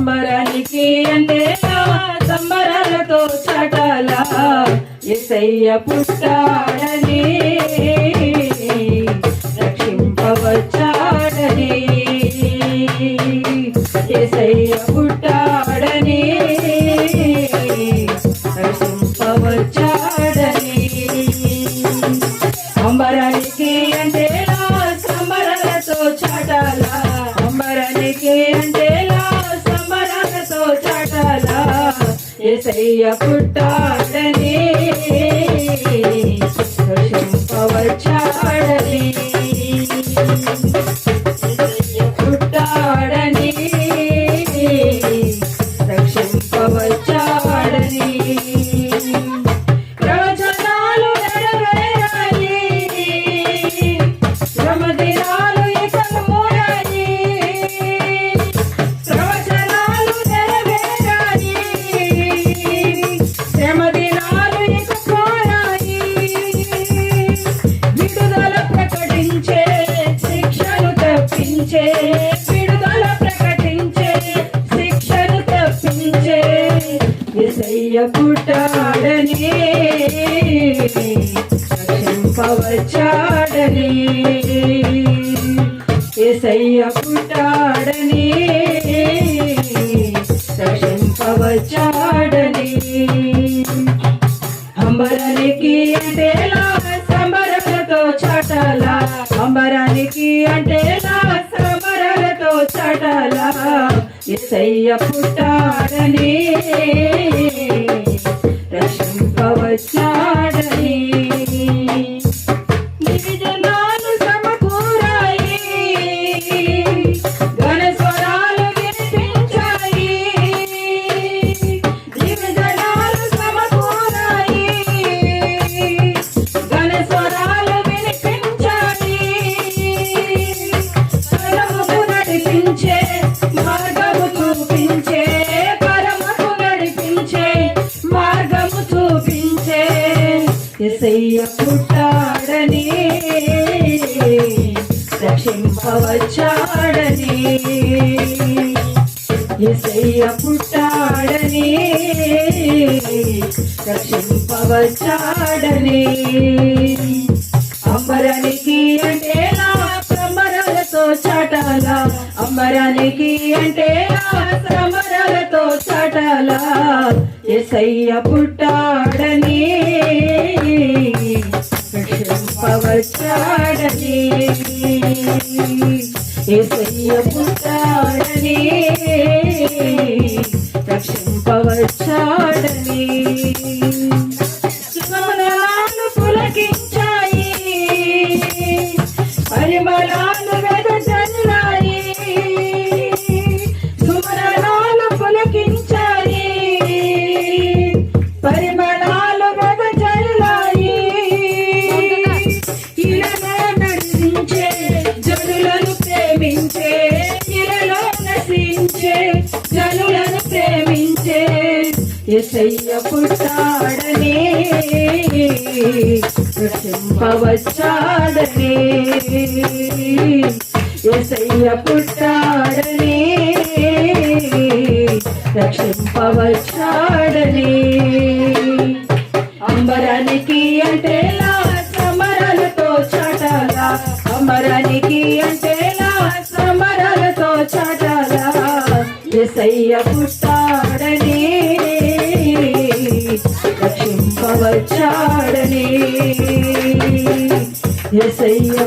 సంబరానికి అంటే సంబరాలతో చటాల? ఎసయ్య పుట్టాడని ఎసయ్య పుట్టాడని రక్షింపవచ్చాడని పుట్టాడని ప్రియ పుట్టాడని రక్షింపవచ్చాడని ఎసయ్య పుట్టాడని రక్షింపవచ్చాడని అంబరానికి అంటే సంబరాలతో చాటాల. అంబరానికి అంటే సంబరాలతో చాటాల. ఎసయ్య పుట్టాడని. ఎసయ్య పుట్టాడని రక్షింపవచ్చాడని. ఎసయ్య పుట్టాడని రక్షింపవచ్చాడని. అంబరానికి అంటే నా సంబరాలతో చాటాల? అంబరానికి అంటే నా సంబరాలతో చాటాల? ఎసయ్య పుట్టాడని. రక్షింపవచ్చాడని పుట్టాడని. రక్షింపవచ్చాడని. సుమనాలు పులకించాయి. పరిమళాలు ఎసయ్య పుట్టాడనే రక్షింపవచ్చాడని ఎసయ్య పుట్టాడని రక్షింపవచ్చాడని. అంబరానికి అంటే నా సమరాలతో చాటాల? అంబరానికి అంటే నా సమరాలతో చాటాల? ఎసయ్య పుట్టాడనే. రక్షింపవచ్చాడని ఎసయ్య